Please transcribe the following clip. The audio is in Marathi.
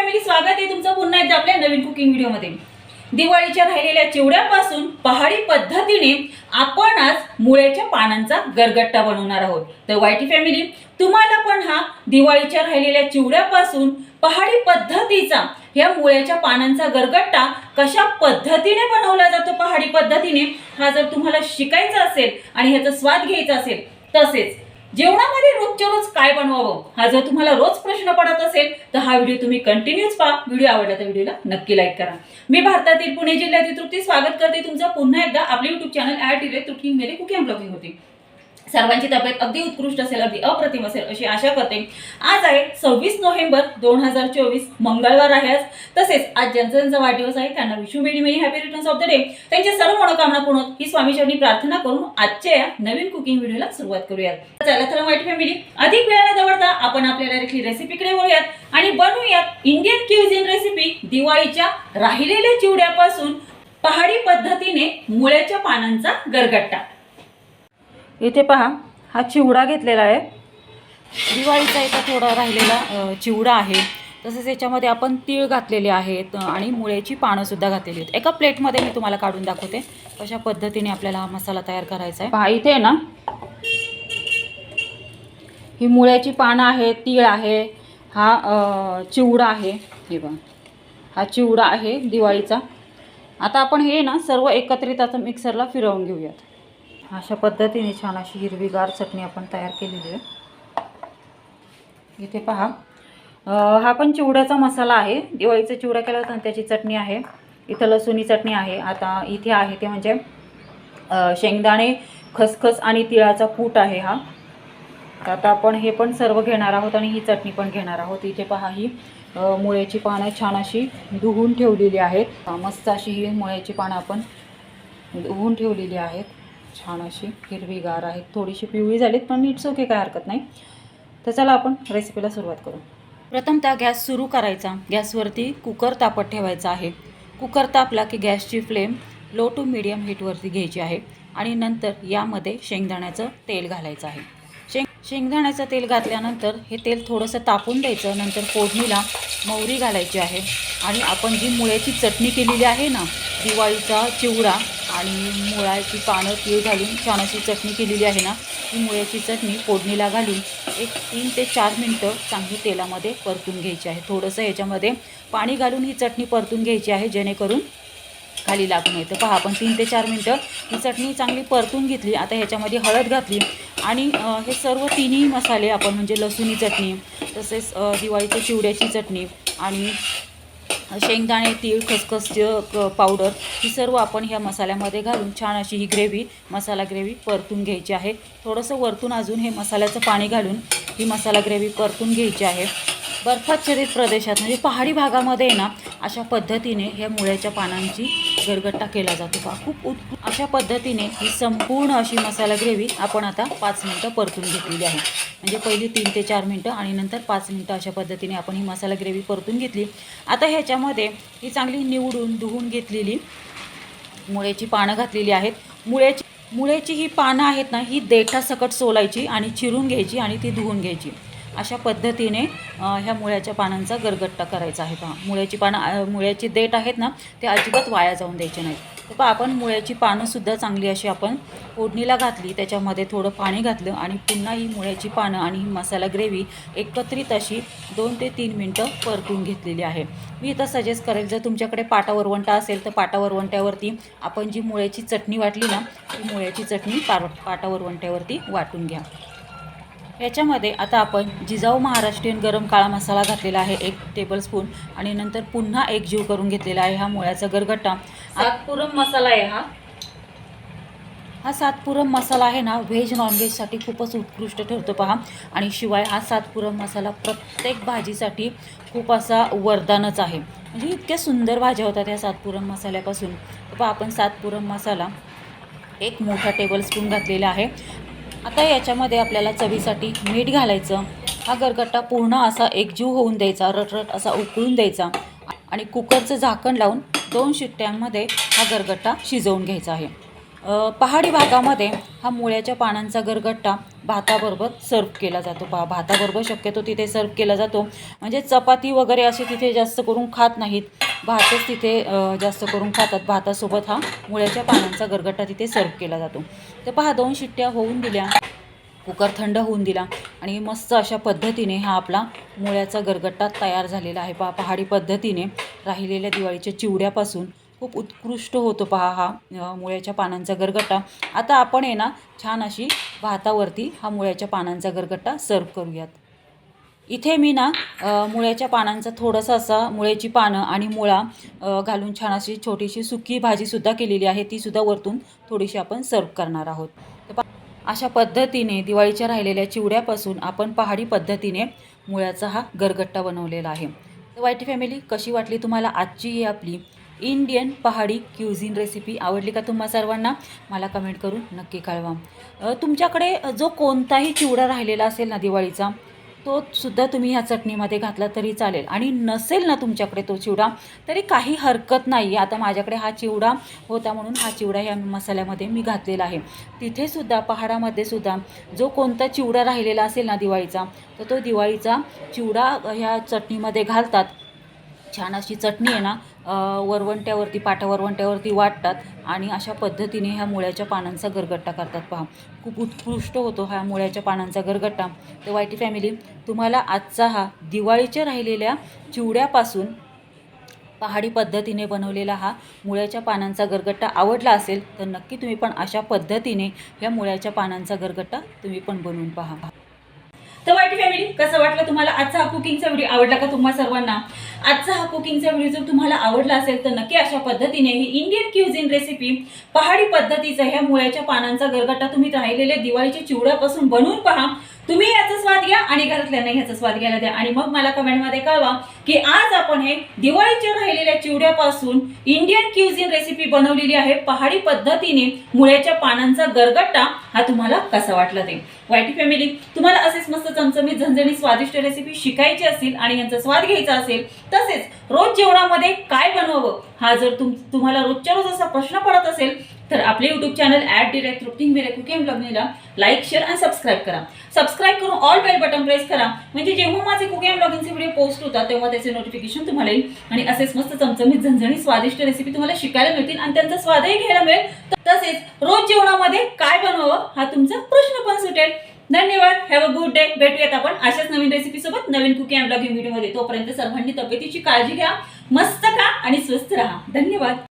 फॅमिली स्वागत आहे तुमचं पुन्हा एकदा आपल्या नवीन कुकिंग व्हिडिओमध्ये दिवाळीच्या राहिलेल्या चिवड्यापासून पहाडी पद्धतीने आपण आज मुळ्याच्या पानांचा गरगट्टा बनवणार आहोत. तर वायटी फॅमिली तुम्हाला पण हा दिवाळीच्या राहिलेल्या चिवड्यापासून पहाडी पद्धतीचा या मुळ्याच्या पानांचा गरगट्टा कशा पद्धतीने बनवला जातो पहाडी पद्धतीने हा जर तुम्हाला शिकायचा असेल आणि ह्याचा स्वाद घ्यायचा असेल तसेच जेवणामध्ये रोजच्या रोज काय बनवावं? हा जर तुम्हाला रोज प्रश्न पडत असेल तर हा व्हिडिओ तुम्ही कंटिन्यूच पहा. व्हिडिओ आवडला तर व्हिडिओला नक्की लाईक करा. मी भारतातील पुणे जिल्ह्यातील तृप्ती स्वागत करते. तुमचं पुन्हा एकदा आपले युट्यूब चॅनल ॲड इले तृप्ती मेले कुकिंग ब्लॉगिंग होती. सर्वांची तब्येत अगदी उत्कृष्ट असेल अगदी अप्रतिम असेल अशी आशा करते. आज आहे सव्वीस नोव्हेंबर दोन हजार चोवीस. मंगळवार आहे आज. तसेच आज ज्यांचा ज्यांचा वाढदिवस आहे. त्यांना wish you many many happy returns of the day. त्यांच्या सर्व मनोकामना पूर्ण ही स्वामीचरणी प्रार्थना करून आजच्या या नवीन कुकिंग व्हिडिओला सुरुवात करूयात. चला तर वाईट फॅमिली अधिक वेळाला दवडता आपण आपल्या डायरेक्टली रेसिपीकडे वळूयात. आणि बनवूयात इंडियन क्युझिन रेसिपी दिवाळीच्या राहिलेल्या चिवड्यापासून पहाडी पद्धतीने मुळ्याच्या पानांचा गरगट्टा. इथे पहा हा चिवडा घेतलेला आहे. दिवाळीचा इथं थोडा राहिलेला चिवडा आहे. तसेच याच्यामध्ये आपण तीळ घातलेले आहेत आणि मुळ्याची पानंसुद्धा घातलेली आहेत. एका प्लेटमध्ये मी तुम्हाला काढून दाखवते. कशा पद्धतीने आपल्याला हा मसाला तयार करायचा आहे. पहा इथे ना ही मुळ्याची पानं आहे तीळ आहे हा चिवडा आहे. हे बघा हा चिवडा आहे दिवाळीचा. आता आपण हे ना सर्व एकत्रित आता मिक्सरला फिरवून घेऊयात. अशा पद्धतीने छान अशी हिरवीगार चटणी आपण तयार केलेली आहे. इथे पहा. हा पण चिवड्याचा मसाला आहे. दिवाळीचा चिवडा केला होता त्याची चटणी आहे. इथं लसुणी चटणी आहे. आता इथे आहे ते म्हणजे शेंगदाणे खसखस आणि तिळाचा कूट आहे हा. तर आता आपण हे पण सर्व घेणार आहोत आणि ही चटणी पण घेणार आहोत. इथे पहा ही मुळ्याची पानं छान अशी धुवून ठेवलेली आहेत. मस्त अशी ही मुळ्याची पानं आपण धुवून ठेवलेली आहेत. छान अशी हिरवीगार आहेत थोडीशी पिवळी झालीत पण इट्स ओके काय हरकत नाही. तर चला आपण रेसिपीला सुरुवात करू. प्रथमतः गॅस सुरू करायचा. गॅसवरती कुकर तापत ठेवायचा आहे. कुकर तापला की गॅसची फ्लेम लो टू मिडियम हीटवरती घ्यायची आहे. आणि नंतर यामध्ये शेंगदाण्याचं तेल घालायचं आहे. शेंगदाण्याचं तेल घातल्यानंतर हे तेल थोडंसं तापून द्यायचं नंतर फोडणीला मोहरी घालायची आहे. आणि आपण जी मुळ्याची चटणी केलेली आहे ना दिवाळीचा चिवडा आणि मुळाची पानं तीळ घालून छान अशी चटणी केलेली आहे ना ती मुळ्याची चटणी फोडणीला घालून एक तीन ते चार मिनटं चांगली तेलामध्ये परतून घ्यायची आहे. थोडंसं ह्याच्यामध्ये पाणी घालून ही चटणी परतून घ्यायची आहे जेणेकरून खाली लागू नये. तर पहा आपण तीन ते चार मिनटं ही चटणी चांगली परतून घेतली. आता ह्याच्यामध्ये हळद घातली. आणि हे सर्व तिन्ही मसाले आपण म्हणजे लसुणी चटणी तसेच दिवाळीच्या दिवाळीची चिवड्याची चटणी आणि शेंगदाणे तीळ खसखसचं पावडर ही सर्व आपण ह्या मसाल्यामध्ये घालून छान अशी ही ग्रेव्ही मसाला ग्रेव्ही परतून घ्यायची आहे. थोडंसं वरतून अजून हे मसाल्याचं पाणी घालून ही मसाला ग्रेव्ही परतून घ्यायची आहे. बर्फाच्छादित प्रदेशात म्हणजे पहाडी भागामध्ये ना अशा पद्धतीने ह्या मुळ्याच्या पानांची गरगट्टा केला जातो का खूप उत्कृष्ट अशा पद्धतीने ही संपूर्ण अशी मसाला ग्रेव्ही आपण आता पाच मिनटं परतून घेतलेली आहे. म्हणजे पहिली तीन ते चार मिनटं आणि नंतर पाच मिनटं अशा पद्धतीने आपण ही मसाला ग्रेव्ही परतून घेतली. आता ह्याच्यामध्ये ही चांगली निवडून धुवून घेतलेली मुळ्याची पानं घातलेली आहेत. मुळ्याची मुळ्याची ही पानं आहेत ना ही देठासकट सोलायची आणि चिरून घ्यायची आणि ती धुवून घ्यायची. अशा पद्धतीने ह्या मुळ्याच्या पानांचा गरगट्टा करायचा आहे पहा. मुळ्याची पानं मुळ्याची देठ आहेत ना ते अजिबात वाया जाऊन द्यायचे नाहीत. बघा आपण मुळ्याची पानंसुद्धा चांगली अशी आपण फोडणीला घातली त्याच्यामध्ये थोडं पाणी घातलं आणि पुन्हा ही मुळ्याची पानं आणि ही मसाला ग्रेव्ही एकत्रित अशी दोन ते तीन मिनटं परतून घेतलेली आहे. मी इथं सजेस्ट करेल जर तुमच्याकडे पाटा वरवंटा असेल तर पाटा वरवंट्यावरती आपण जी मुळ्याची चटणी वाटली ना ती मुळ्याची चटणी पार पाटा वरवंट्यावरती वाटून घ्या. याच्यामध्ये आता आपण जिजाऊ महाराष्ट्रीयन गरम काळा मसाला घातलेला आहे एक टेबलस्पून आणि नंतर पुन्हा एक जीव करून घेतलेला आहे हा मुळ्याचा गरगट्टा. सातपुरम मसाला आहे हा. हा सातपुरम मसाला आहे ना व्हेज नॉनव्हेजसाठी खूपच उत्कृष्ट ठरतो पहा. आणि शिवाय हा सातपुरम मसाला प्रत्येक भाजीसाठी खूप असा वरदानच आहे. म्हणजे इतक्या सुंदर भाज्या होतात ह्या सातपुरम मसाल्यापासून. पहा आपण सातपुरम मसाला एक मोठा टेबलस्पून घातलेला आहे. आता याच्यामध्ये आपल्याला चवीसाठी मीठ घालायचं. हा गरगट्टा पूर्ण असा एकजीव होऊन द्यायचा रटरट असा उकळून द्यायचा. आणि कुकरचं झाकण लावून दोन शिट्ट्यांमध्ये हा गरगट्टा शिजवून घ्यायचा आहे. पहाडी भागामध्ये हा मुळ्याच्या पानांचा गरगट्टा भाताबरोबर सर्व केला जातो. पा भाताबरोबर शक्यतो तिथे सर्व केला जातो. म्हणजे चपाती वगैरे असे तिथे जास्त करून खात नाहीत. भातच तिथे जास्त करून खातात. भातासोबत हा मुळ्याच्या पानांचा गरगट्टा तिथे सर्व केला जातो. तर पहा दोन शिट्ट्या होऊन दिल्या. कुकर थंड होऊन दिला. आणि मस्त अशा पद्धतीने हा आपला मुळ्याचा गरगट्टा तयार झालेला आहे. पा पहाडी पद्धतीने राहिलेल्या दिवाळीच्या चिवड्यापासून खूप उत्कृष्ट होतो पहा हा मुळ्याच्या पानांचा गरगट्टा. आता आपण आहे ना छान अशी भातावरती हा मुळ्याच्या पानांचा गरगट्टा सर्व करूयात. इथे मी ना मुळ्याच्या पानांचा थोडंसं असा मुळ्याची पानं आणि मुळा घालून छान अशी छोटीशी सुकी भाजीसुद्धा केलेली आहे. तीसुद्धा वरतून थोडीशी आपण सर्व करणार आहोत. तर अशा पद्धतीने दिवाळीच्या राहिलेल्या चिवड्यापासून आपण पहाडी पद्धतीने मुळ्याचा हा गरगट्टा बनवलेला आहे. तर वाईटी फॅमिली कशी वाटली तुम्हाला आजची ही आपली इंडियन पहाडी क्युझिन रेसिपी आवडली का तुम्हा सर्वांना? मला कमेंट करून नक्की कळवा. तुमच्याकडे जो कोणताही चिवडा राहिलेला असेल ना दिवाळीचा तो सुद्धा तुम्ही ह्या चटणीमध्ये घातला तरी चालेल. आणि नसेल ना तुमच्याकडे तो चिवडा तरी काही हरकत नाही आता माझ्याकडे हा चिवडा होता म्हणून हा चिवडा ह्या मसाल्यामध्ये मी घातलेला आहे. तिथेसुद्धा पहाडामध्ये सुद्धा जो कोणता चिवडा राहिलेला असेल ना दिवाळीचा तर तो दिवाळीचा चिवडा ह्या चटणीमध्ये घालतात. छान अशी चटणी आहे ना वरवंट्यावरती पाटा वरवंट्यावरती वाटतात आणि अशा पद्धतीने ह्या मुळ्याच्या पानांचा गरगट्टा करतात. पहा खूप उत्कृष्ट होतो हा मुळ्याच्या पानांचा गरगट्टा. तर वाईटी फॅमिली तुम्हाला आजचा हा दिवाळीच्या राहिलेल्या चिवड्यापासून पहाडी पद्धतीने बनवलेला हा मुळ्याच्या पानांचा गरगट्टा आवडला असेल तर नक्की तुम्ही पण अशा पद्धतीने या मुळ्याच्या पानांचा गरगट्टा तुम्ही पण बनवून पहा. तर वाईट फॅमिली कसं वाटलं तुम्हाला? आजचा हा कुकिंगचा व्हिडिओ आवडला का तुम्हा सर्वांना? आजचा हा कुकिंगचा व्हिडिओ जर तुम्हाला आवडला असेल तर नक्की अशा पद्धतीने ही इंडियन क्युझिन रेसिपी पहाडी पद्धतीचा ह्या मुळ्याच्या पानांचा गरगट्टा तुम्ही राहिलेल्या दिवाळीच्या चिवड्यापासून बनवून पहा. तुम्ही याचा स्वाद घ्या आणि घरातल्यांना ह्याचा स्वाद घ्यायला द्या. आणि मग मला कमेंटमध्ये कळवा की आज आपण हे दिवाळीच्या राहिलेल्या चिवड्यापासून इंडियन क्युझिन रेसिपी बनवलेली आहे. पहाडी पद्धतीने मुळ्याच्या पानांचा गरगट्टा हा तुम्हाला कसा वाटला ते? वायटी फॅमिली तुम्हाला असेच मस्त चमचमीत झणझणीत स्वादिष्ट रेसिपी शिकायची असेल आणि यांचा स्वाद घ्यायचा असेल तसेच रोज जेवणामध्ये काय बनवावं? हा जर तुम तुम्हाला रोजच्या रोज असा प्रश्न पडत असेल तर आपले YouTube channel at direct Trupti मेरे कुकिंग ब्लॉगला लाईक शेअर आणि सबस्क्राईब करा. सबस्क्राईब करून ऑल बेल बटन प्रेस करा. म्हणजे जेव्हा माझे कुकिंग ब्लॉगिंगचे व्हिडिओ पोस्ट होतात तेव्हा त्याचे नोटिफिकेशन तुम्हाला येईल. आणि असेच मस्त चमचमीत झणझणीत स्वादिष्ट रेसिपी तुम्हाला शिकायला मिळतील आणि त्यांचा स्वादही घ्यायला मिळेल. तसेच रोज जेवणामध्ये काय बनवावं हा तुमचा प्रश्न पण सुटेल. धन्यवाद. हॅव अ गुड डे भेटूयात आपण अशाच नवीन रेसिपीसोबत नवीन कुकिंग ब्लॉगिंग व्हिडिओमध्ये तोपर्यंत सर्वांनी तब्येतीची काळजी घ्या. मस्त खा आणि स्वस्थ राहा. धन्यवाद.